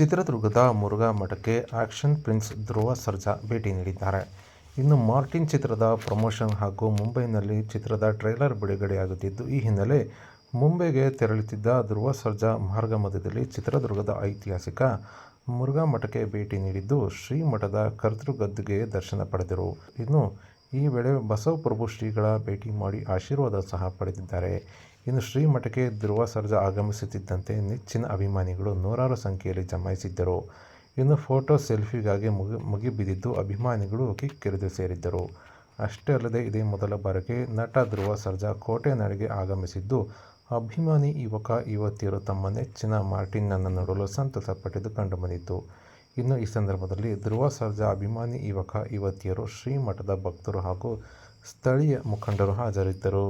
ಚಿತ್ರದುರ್ಗದ ಮುರುಘಾ ಮಠಕ್ಕೆ action prince Dhruva Sarja ಭೇಟಿ ನೀಡಿದ್ದಾರೆ. ಇನ್ನು ಮಾರ್ಟಿನ್ ಚಿತ್ರದ ಪ್ರಮೋಷನ್ ಹಾಗೂ ಮುಂಬೈನಲ್ಲಿ ಚಿತ್ರದ ಟ್ರೈಲರ್ ಬಿಡುಗಡೆಯಾಗುತ್ತಿದ್ದು, ಈ ಹಿನ್ನೆಲೆ ಮುಂಬೈಗೆ ತೆರಳುತ್ತಿದ್ದ ಧ್ರುವ ಸರ್ಜಾ ಮಾರ್ಗ ಮಧ್ಯದಲ್ಲಿ ಚಿತ್ರದುರ್ಗದ ಐತಿಹಾಸಿಕ ಮುರುಘಾ ಮಠಕ್ಕೆ ಭೇಟಿ ನೀಡಿದ್ದು, ಶ್ರೀಮಠದ ಕರ್ತೃಗದ್ದುಗೆ ದರ್ಶನ ಪಡೆದರು. ಇನ್ನು ಈ ವೇಳೆ ಬಸವಪ್ರಭು ಶ್ರೀಗಳ ಭೇಟಿ ಮಾಡಿ ಆಶೀರ್ವಾದ ಸಹ ಪಡೆದಿದ್ದಾರೆ. ಇನ್ನು ಶ್ರೀಮಠಕ್ಕೆ ಧ್ರುವ ಸರ್ಜಾ ಆಗಮಿಸುತ್ತಿದ್ದಂತೆ ನೆಚ್ಚಿನ ಅಭಿಮಾನಿಗಳು ನೂರಾರು ಸಂಖ್ಯೆಯಲ್ಲಿ ಜಮಾಯಿಸಿದ್ದರು. ಇನ್ನು ಫೋಟೋ ಸೆಲ್ಫಿಗಾಗಿ ಮುಗಿ, ಮುಗಿಬಿದ್ದಿದ್ದು ಅಭಿಮಾನಿಗಳು ಕಿಕ್ಕಿರಿದು ಸೇರಿದ್ದರು. ಅಷ್ಟೇ ಅಲ್ಲದೆ ಇದೇ ಮೊದಲ ಬಾರಿಗೆ ನಟ ಧ್ರುವ ಸರ್ಜಾ ಕೋಟೆ ನಾಡಿಗೆ ಆಗಮಿಸಿದ್ದು, ಅಭಿಮಾನಿ ಯುವಕ ಯುವತಿಯರು ತಮ್ಮ ನೆಚ್ಚಿನ ಮಾರ್ಟಿನ್ನನ್ನು ನೋಡಲು ಸಂತಸ ಪಟ್ಟಿದ್ದು ಕಂಡುಬಂದಿತು ಇನ್ನು ಈ ಸಂದರ್ಭದಲ್ಲಿ ಧ್ರುವ ಸರ್ಜಾ ಅಭಿಮಾನಿ ಯುವಕ ಯುವತಿಯರು ಶ್ರೀಮಠದ ಭಕ್ತರು ಹಾಗೂ ಸ್ಥಳೀಯ ಮುಖಂಡರು ಹಾಜರಿದ್ದರು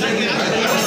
ಮಂಜಣ್ಣ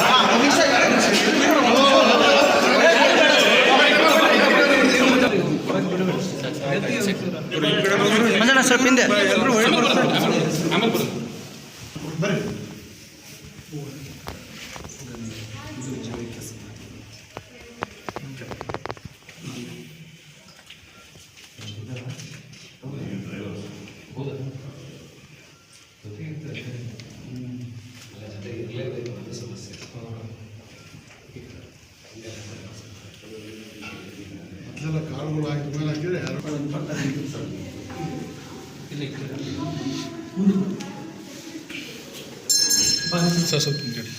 ಯಾರು ಸರ್ ಸ್ವಲ್ಪ ಹಿಂದ್ಗಡೆ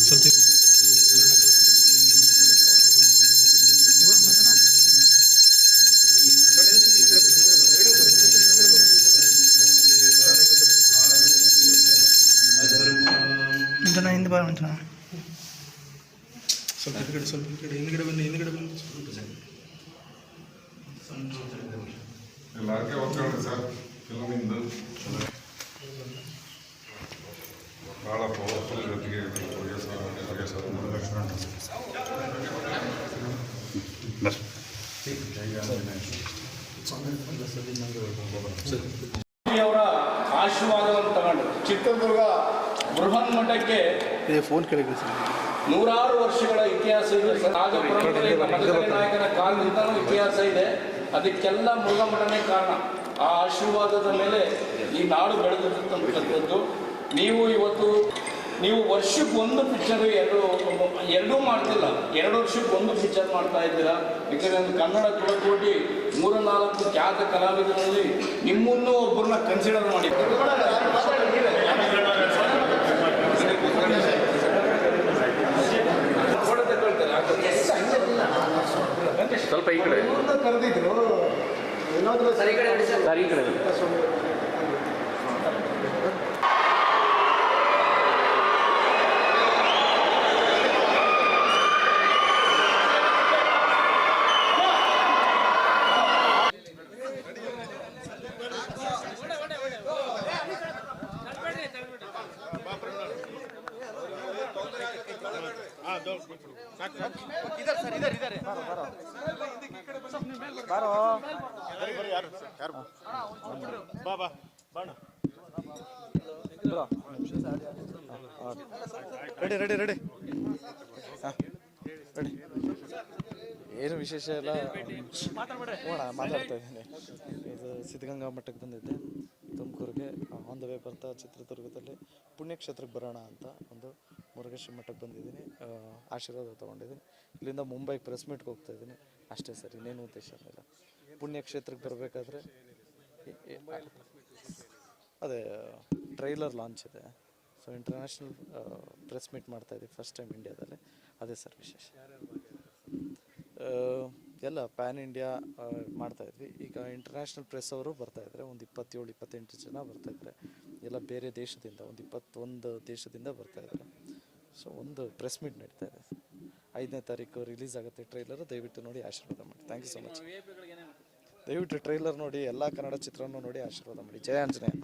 ಸ್ವಲ್ಪ ಮಂಜಣ್ಣ ಹಿಂದೆ ಬಾ ಮಂಜಣ್ಣ ಸ್ವಲ್ಪ ಹಿಂದ್ಗಡೆ ಸ್ವಲ್ಪ ಹಿಂದ್ಗಡೆ ಹಿಂದ್ಗಡೆ ಬನ್ನಿ ಹಿಂದ್ಗಡೆ ಬನ್ನಿ ಎಲ್ಲಾರ್ಗೆ ಒತ್ತಡ ಸರ್ ಫಿಲ್ಮಿಂದು ಭಾಳ ಪವರ್ಫುಲ್ ಜೊತೆಗೆ ಅವರ ಆಶೀರ್ವಾದವನ್ನು ತಗೊಂಡು ಚಿತ್ರದುರ್ಗ ಬೃಹನ್ ಮಠಕ್ಕೆ ಫೋನ್ ಕೆಳಗೆ ಸರ್. ನೂರಾರು ವರ್ಷಗಳ ಇತಿಹಾಸ ಇದೆ. ನಾಯಕನ ಕಾಲದಿಂದಲೂ ಇತಿಹಾಸ ಇದೆ. ಅದಕ್ಕೆಲ್ಲ ಮುರುಘಾಮಠನೇ ಕಾರಣ. ಆ ಆಶೀರ್ವಾದದ ಮೇಲೆ ಈ ನಾಡು ಬೆಳೆದಿರ್ತಕ್ಕಂಥದ್ದು. ನೀವು ಇವತ್ತು, ನೀವು ವರ್ಷಕ್ಕೆ ಒಂದು ಪಿಕ್ಚರ್ ಎರಡು, ಎರಡೂ ಮಾಡ್ತಿಲ್ಲ. ಎರಡು ವರ್ಷಕ್ಕೆ ಒಂದು ಪಿಕ್ಚರ್ ಮಾಡ್ತಾ ಇದ್ದೀರಾ? ಯಾಕಂದ್ರೆ ಕನ್ನಡ ಕುಲಕೋಟಿ ಮೂರು ನಾಲ್ಕು ಖ್ಯಾತ ಕಲಾವಿದರಲ್ಲಿ ನಿಮ್ಮನ್ನು ಒಬ್ಬರನ್ನ ಕನ್ಸಿಡರ್ ಮಾಡಿ. ಸ್ವಲ್ಪ ಈ ಕಡೆ. ಕರೆದಿದ್ರು. ಸರ್ ಸರಿ. ಕಡೆ ರೆಡಿ ರೆಡಿ ರೆಡಿ ರೆಡಿ ಏನು ವಿಶೇಷ ಎಲ್ಲ? ಹೋಣ ಮಾತಾಡ್ತಾ ಇದ್ದೀನಿ. ಇದು ಸಿದ್ಧಗಂಗಾ ಮಠಕ್ಕೆ ಬಂದಿದ್ದೆ. ತುಮಕೂರಿಗೆ ಆನ್ ದ ವೇ ಬರ್ತಾ ಚಿತ್ರದುರ್ಗದಲ್ಲಿ ಪುಣ್ಯಕ್ಷೇತ್ರಕ್ಕೆ ಬರೋಣ ಅಂತ ಒಂದು ಮುರುಘೇಶ್ವರ ಮಠಕ್ಕೆ ಬಂದಿದ್ದೀನಿ. ಆಶೀರ್ವಾದ ತೊಗೊಂಡಿದ್ದೀನಿ. ಇಲ್ಲಿಂದ ಮುಂಬೈಗೆ ಪ್ರೆಸ್ ಮೀಟ್ಗೆ ಹೋಗ್ತಾ ಇದ್ದೀನಿ. ಅಷ್ಟೇ ಸರ್, ಇನ್ನೇನು ಉದ್ದೇಶ ಇಲ್ಲ. ಪುಣ್ಯಕ್ಷೇತ್ರಕ್ಕೆ ಬರಬೇಕಾದ್ರೆ ಅದೇ ಟ್ರೈಲರ್ ಲಾಂಚ್ ಇದೆ. ಸೊ ಇಂಟರ್ನ್ಯಾಷನಲ್ ಪ್ರೆಸ್ ಮೀಟ್ ಮಾಡ್ತಾ ಇದ್ದೀವಿ ಫಸ್ಟ್ ಟೈಮ್ ಇಂಡಿಯಾದಲ್ಲಿ ಅದೇ ಸರ್ ವಿಶೇಷ. ಎಲ್ಲ ಪ್ಯಾನ್ ಇಂಡಿಯಾ ಮಾಡ್ತಾ ಇದ್ವಿ. ಈಗ ಇಂಟರ್ನ್ಯಾಷನಲ್ ಪ್ರೆಸ್ ಅವರು ಬರ್ತಾ ಇದ್ದಾರೆ. ಒಂದು ಇಪ್ಪತ್ತೇಳು, ಇಪ್ಪತ್ತೆಂಟು ಜನ ಬರ್ತಾ ಇದ್ದಾರೆ. ಎಲ್ಲ ಬೇರೆ ದೇಶದಿಂದ, ಒಂದು ಇಪ್ಪತ್ತೊಂದು ದೇಶದಿಂದ ಬರ್ತಾ ಇದ್ದಾರೆ. ಸೊ ಒಂದು ಪ್ರೆಸ್ ಮೀಟ್ ನಡೀತಾ ಇದೆ. ಐದನೇ ತಾರೀಕು ರಿಲೀಸ್ ಆಗುತ್ತೆ. ಟ್ರೈಲರ್ ದಯವಿಟ್ಟು ನೋಡಿ ಆಶೀರ್ವಾದ ಮಾಡಿ. ಥ್ಯಾಂಕ್ ಯು ಸೊ ಮಚ್ ದಯವಿಟ್ಟು ಟ್ರೈಲರ್ ನೋಡಿ ಎಲ್ಲ ಕನ್ನಡ ಚಿತ್ರವನ್ನು ನೋಡಿ ಆಶೀರ್ವಾದ ಮಾಡಿ. ಜಯ ಆಂಜನೇಯ.